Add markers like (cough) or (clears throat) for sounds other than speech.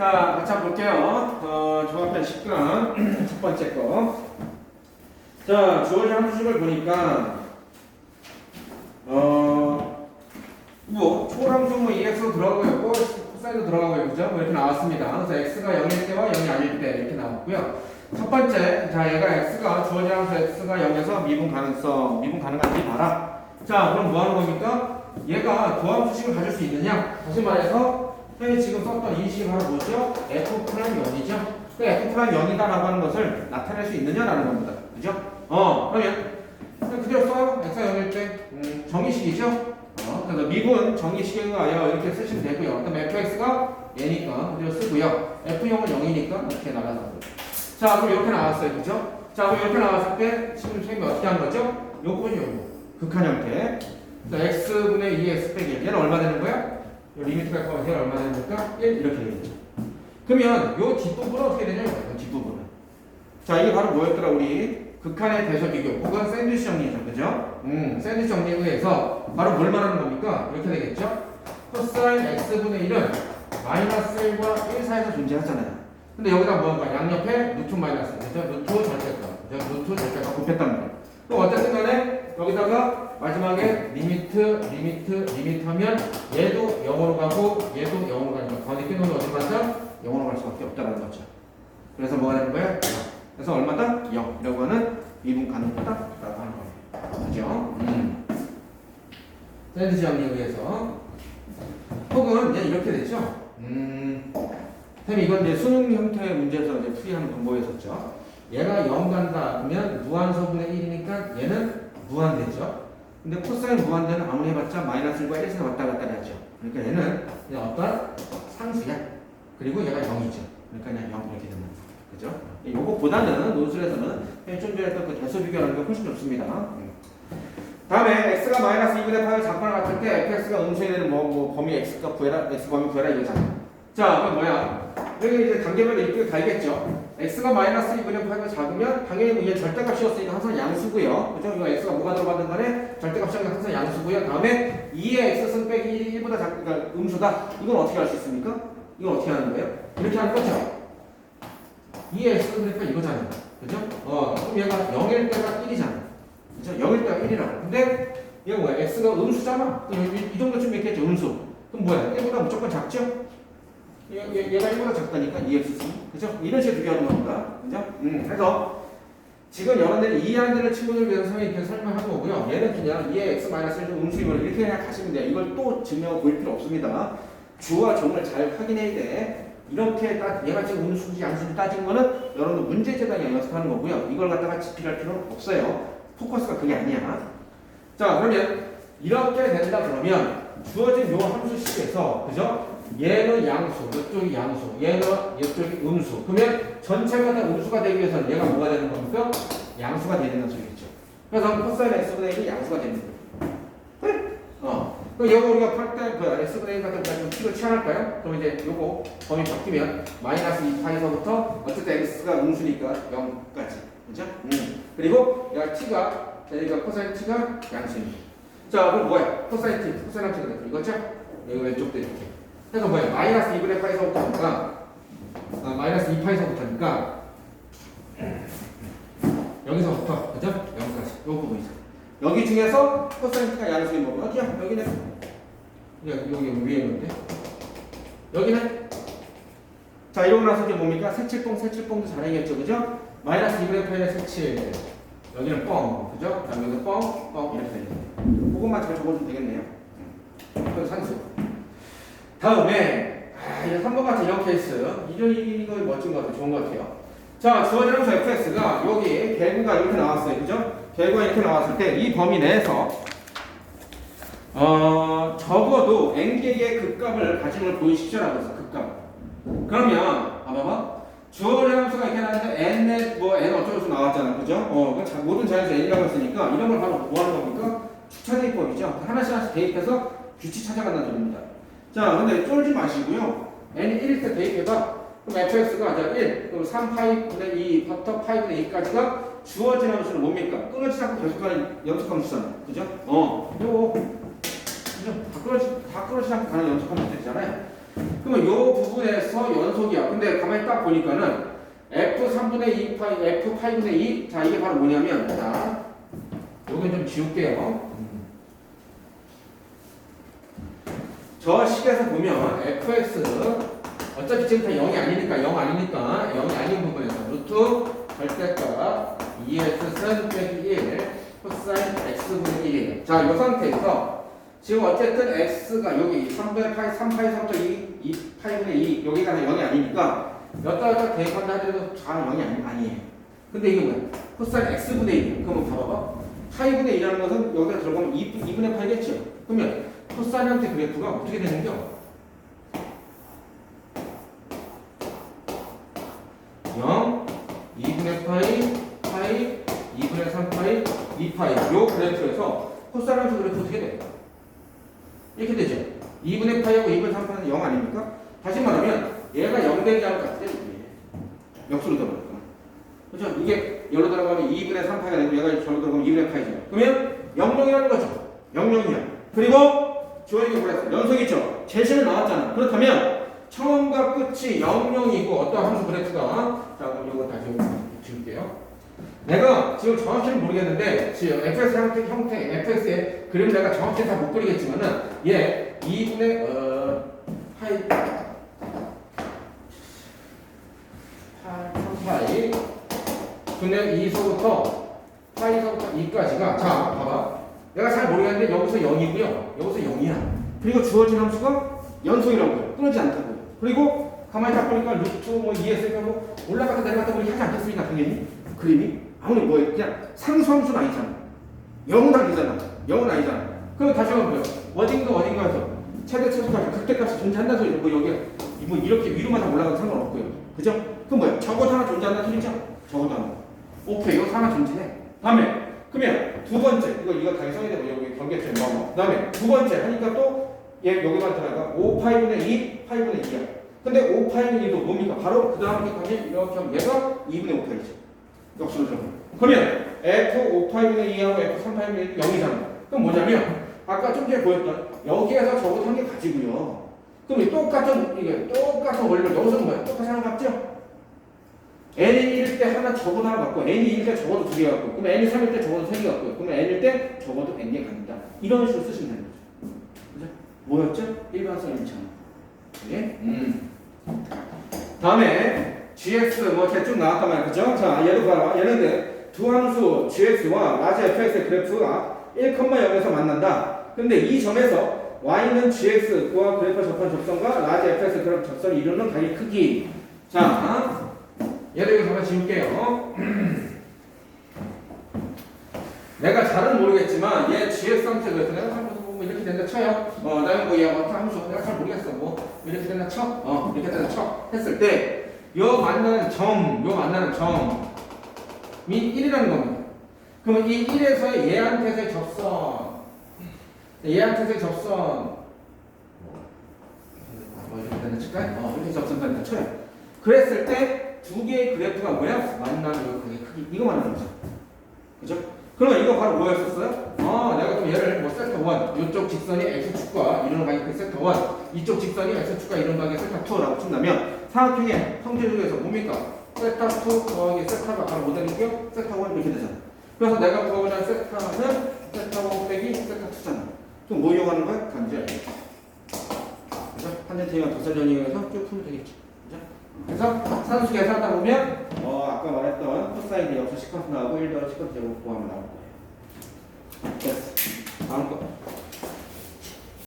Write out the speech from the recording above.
자, 같이 한번 볼게요. 어, 종합편 10강 (clears throat) 첫 번째 거. 자, 주어진 함수식을 보니까 어, 뭐 초람수 뭐 EX도 들어가고 있고 코사인도 들어가고 있고 그죠? 뭐 이렇게 나왔습니다. 그래서 X가 0일 때와 0이 아닐 때 이렇게 나왔고요. 첫 번째, 자 얘가 X가 주어진 함수 X가 0에서 미분 가능성, 미분 가능한지 봐라. 자, 그럼 뭐 하는 겁니까? 얘가 도함수식을 가질 수 있느냐? 다시 말해서 형이 지금 썼던 이 식이 바로 뭐죠? F 프라임 0이죠? 그 F 프라임 0이다라고 하는 것을 나타낼 수 있느냐라는 겁니다. 그죠? 어, 그러면 그대로 써요. X가 0일 때 음, 정의식이죠? 어, 그래서 미분 정의식에 의하여 이렇게 쓰시면 되고요. 그다음 fx가 얘니까 그대로 쓰고요. f0은 0이니까 이렇게 거죠. 자, 그럼 이렇게 나왔어요. 그죠? 자, 그럼 이렇게 나왔을 때 지금 선생님이 어떻게 하는 거죠? 요거는 요거. 극한 형태. 자, x분의 2x 빼기 1. 얘는 얼마 되는 거야? 있고 얘는 얼마 되는 걸까? 1 이렇게 되겠죠. 그러면 요 뒷부분은 어떻게 되냐면 요 뒷부분은. 자, 이게 바로 뭐였더라 우리? 극한의 대서 비교 혹은 샌드위치 정리죠. 그죠? 음, 샌드위치 정리에 의해서 바로 뭘 말하는 겁니까? 이렇게 되겠죠? 코사인 x분의 1은 마이너스 1과 1 사이에서 존재하잖아요. 근데 여기다 뭐 한 거야? 양옆에 루트 마이너스. 그죠? 루트 절대값. 그죠? 루트 절대값 말이야. 그럼 어쨌든 간에 여기다가 마지막에 리미트, 리미트, 리미트 하면 얘도 0으로 가고 얘도 0으로 가니까 거기 끊으면 어디 가죠? 0으로 갈 수밖에 없다라는 거죠. 그래서 뭐가 되는 거야? 0. 그래서 얼마다? 0. 이라고 하는 미분 가능하다 라고 하는 거예요. 그죠? 음. 샌드지 정리에 의해서 혹은 이제 이렇게 되죠. 음. 선생님 이건 이제 수능 형태의 문제에서 이제 풀이하는 방법이었었죠. 얘가 0 간다 그러면 무한소분의 1이니까 얘는 무한대죠. 근데 코사인 무한대는 아무리 해봤자 마이너스 1과 1에서 왔다 갔다 하죠. 그러니까 얘는 그냥 어떤 상수야. 그리고 얘가 0이죠. 그러니까 그냥 0 이렇게 된다. 그죠? 요거보다는 논술에서는 좀 전에 했던 그 대소 비교하는 게 훨씬 좋습니다. 음. 다음에 x가 마이너스 2분의 8을 작거나 같을 때 fx가 음수에 되는 뭐, 뭐 범위 x값 구해라, x 범위 구해라 이거잖아. 자, 그럼 뭐야? 여기 이제 단계별로 이렇게 가야겠죠. x가 마이너스 2분의 8가 작으면 당연히 뭐얘 절대값이었으니까 항상 양수고요. 그죠? 이거 x가 뭐가 들어가는 간에 절대값이니까 항상 양수고요. 다음에 2의 x승 빼기 1보다 작, 그러니까 음수다. 이건 어떻게 할 수 있습니까? 이건 어떻게 하는 거예요? 이렇게 하는 거죠. 2의 x승 그러니까 이거잖아요. 그죠? 어, 그럼 얘가 0일 때가 1이잖아. 그죠? 0일 때가 1이라고. 근데 얘가 뭐야? x가 음수잖아. 그럼 이, 이 정도쯤 있겠죠, 음수. 그럼 뭐야? 1보다 무조건 작죠? 얘, 얘, 얘가 1보다 작다니까 2x 그죠? 이런 식으로 비교하는 겁니다. 그죠? 음, 그래서 지금 여러분들이 이해하는 친구들 위해서 이렇게 설명한 거고요. 얘는 그냥 2의 x-1을 음수임을 이렇게 그냥 가시면 돼요. 이걸 또 증명 보일 필요 없습니다. 주와 종을 잘 확인해야 돼. 이렇게 딱 얘가 지금 음수인지 양수인지 따진 거는 여러분들 문제제단에 연습하는 거고요. 이걸 갖다가 집필할 필요는 없어요. 포커스가 그게 아니야. 자, 그러면 이렇게 된다 그러면 주어진 요 함수식에서 그죠? 얘는 양수, 이쪽이 양수, 얘는 이쪽이 음수. 그러면 전체가 다 음수가 되기 위해서는 얘가 뭐가 되는 겁니까? 양수가 된다는 소리겠죠. 그래서 코사인 x분의 1이 양수가 됩니다. 그래? 어. 그럼 여기 우리가 팔때 그 x분의 1 같은 거 식을 취할까요? 그럼 이제 요거 범위 바뀌면 마이너스 2파에서부터 어쨌든 x가 음수니까 0까지. 그죠? 음. 그리고 얘가 t가 그러니까 코사인 t가 양수입니다. 자, 그럼 뭐야? 코사인 t, 코사인 t가 되죠. 이거죠? 여기 왼쪽도 이렇게. 그래서 뭐야? 마이너스 2분의 파이서부터니까 아, 마이너스 2파이서부터니까 여기서부터 그죠? 여기까지 요 부분이죠. 여기 중에서 코사인트가 양수인 거고 어디야? 여기네. 여기 여기 위에 있는데 여기네. 자 이러고 나서 이제 뭡니까? 색칠뽕 색칠뽕도 잘해야겠죠, 그죠? 마이너스 2분의 파이의 색칠 여기는 뻥, 그죠? 자 여기서 뻥, 뻥 이렇게 되죠. 그것만 잘 적어주면 되겠네요. 그 산수. 다음에 아, 이거 3번 같은 이런 케이스 이런 이거 멋진 것 같아요. 좋은 것 같아요. 자, 주어진 함수 fx가 여기 개구가 이렇게 나왔어요. 그죠? 개구가 이렇게 나왔을 때 이 범위 내에서 어, 적어도 n개의 극값을 걸 보이시죠라고 해서 극값. 그러면 봐봐봐. 주어진 함수가 이렇게 나왔는데 n의 뭐 n 어쩌고저쩌고 나왔잖아. 그죠? 어, 그 자- 모든 자연수 n이라고 했으니까 이런 걸 바로 뭐 하는 겁니까? 주차 대입법이죠. 하나씩 하나씩 대입해서 규칙 찾아간다는 소리입니다. 자, 근데 쫄지 마시고요. n이 1일 때 대입해봐. 그럼 fx가 자 1, 그럼 3파이분의 2, 버터 파이분의 2까지가 주어진 함수는 뭡니까? 끊어지지 않고 계속 가는 연속 함수잖아. 그죠? 어, 요거. 그죠? 다 끊어지, 다 끊어지지 않고 가는 연속 함수들이잖아요. 그러면 요 부분에서 연속이야. 근데 가만히 딱 보니까는 f 3분의 2 파이 f 8분의 2. 자 이게 바로 뭐냐면 자 요건 좀 지울게요. 저 식에서 보면 fx 어차피 지금 다 0이 아니니까 0 아니니까 0이 아닌 부분에서 루트 절대값 2x승 빼기 1 코사인 x분의 1 자, 이 상태에서 지금 어쨌든 x가 여기 3분의 파이 3 파이 3도 2, 2 파이분의 2 여기가 0이 아니니까 여기다 여기다 대입한다 하더라도 다 0이 아니, 아니에요. 근데 이게 뭐야? 코사인 x분의 1 그러면 봐봐봐. 파이분의 1이라는 것은 여기다 들어가면 2, 2분의 파이겠죠? 그러면 코사인한테 그래프가 어떻게 되는겨? 0, 2분의 파이, 파이, 2분의 3 파이, 2 파이. 요 그래프에서 코사인한테 그래프 어떻게 돼? 이렇게 되죠. 2분의 파이하고 2분의 3 파이는 0 아닙니까? 다시 말하면 얘가 0 되지 않을 것. 이게. 역수로 들어가니까. 그렇죠? 이게 여기로 들어가면 2분의 3 파이가 되고 얘가 저로 들어가면 2분의 파이죠. 그러면 0영이라는 거죠. 0영이야. 그리고 주어지게 보냈어. 연속이죠. 제시는 나왔잖아. 그렇다면 처음과 끝이 00이고 어떤 함수 그래프가 자 그럼 이거 다시 지울게요. 내가 지금 정확히는 모르겠는데 지금 fx 형태, 형태 fx의 그림을 내가 정확히 다 못 그리겠지만은 얘 2분의 어 파이 3파이 분의 2서부터 파이서부터 2까지가 자 봐봐 내가 잘 모르겠는데 여기서 0이고요. 여기서 0이야. 그리고 주어진 함수가 연속이라고 해요. 끊어지 않다고. 그리고 가만히 딱 보니까 루트 뭐 2에서 뭐 올라갔다 내려갔다 보니 하지 않겠습니까 당연히 그림이? 아무리 뭐 그냥 상수함수는 아니잖아. 0은 아니잖아. 0은 아니잖아. 그럼 다시 한번 보요. 어딘가 어딘가에서 최대 최소값이 극대값이 존재한다는 소리 뭐 여기 뭐 이렇게 위로만 다 올라가도 상관없고요. 그죠? 그럼 뭐야 적어도 하나 존재한다 틀리죠? 적어도 하나. 오케이. 이거 하나 존재해. 다음에. 그러면 두 번째 이거 이거 당연히 되고 여기 경계점 뭐 그다음에 두 번째 하니까 또 얘 여기만 들어가 5파이분의 2 파이분의 2야 근데 5파이분의 2도 뭡니까? 바로 그 다음 게 이렇게 하면 얘가 2분의 5파이죠 역수로 들어가 그러면 F 5파이분의 2하고 F 3파이분의 1이 0이잖아 그럼 뭐냐면 아까 좀 전에 보였던 여기에서 저거 한개 가지고요 그럼 이 똑같은 이게 똑같은 원리를 여기서 뭐야? 똑같이 하나 갖죠? N이 1일 때 하나 적어도 하나 갖고 n이 2일 때 적어도 두 개 갖고 그럼 n이 3일 때 적어도 세 개 갖고 그러면 n일 때 적어도 n개 갖는다 이런 식으로 쓰시면 되는 거죠 그죠? 뭐였죠? 일반성 일치하는 예? 음. 다음에 gx 뭐 대충 나왔단 말이야 그죠? 자 얘도 봐라 얘는 두 함수 gx와 라지 fx의 그래프가 1,0에서 만난다 근데 이 점에서 y는 gx와 그래프 접한 접선과 라지 fx 그래프 접선이 이루는 각의 크기 자 얘를 여기서 한번 지울게요 (clears throat) 내가 잘은 모르겠지만 얘 GX 상태 그래서 내가 잘 뭐, 뭐 이렇게 된다 쳐요. 어, 나는 뭐 얘가 어떤 함수 내가 잘 모르겠어. 뭐 이렇게 된다 쳐. 어, 이렇게 된다 쳐. 했을 때 요 만나는 점, 요 만나는 점이 1이라는 겁니다. 그러면 이 1에서의 얘한테서의 접선, 얘한테서의 접선, 뭐 이렇게 된다 칠까? 어, 이렇게 접선 된다 쳐요. 그랬을 때 두 개의 그래프가 뭐야? 만나는 요 크기, 크기 이거 말하는 거죠. 그죠? 그러면 이거 바로 뭐였었어요? 아, 내가 그럼 얘를 뭐 세터 1, 이쪽 직선이 x축과 이루는 방향 그 세터 1, 이쪽 직선이 x축과 이루는 방향 세터 2라고 친다면 사각형의 형태 중에서 뭡니까? 세터 2 더하기 세타가 바로 뭐 되는겨? 세터 1 이렇게 되잖아. 그래서 내가 구하고자 세타는 세터 1 빼기 세터 2잖아. 그럼 뭐 이용하는 거야? 간절. 그죠? 한전태가 도설전이어서 쭉 풀면 되겠지. 그래서 산수 계산하다 보면 어 아까 말했던 코사인이 역수 시커스 나오고 1 더하기 시커스 제곱 구하면 나올 거예요. 됐어. 다음 거.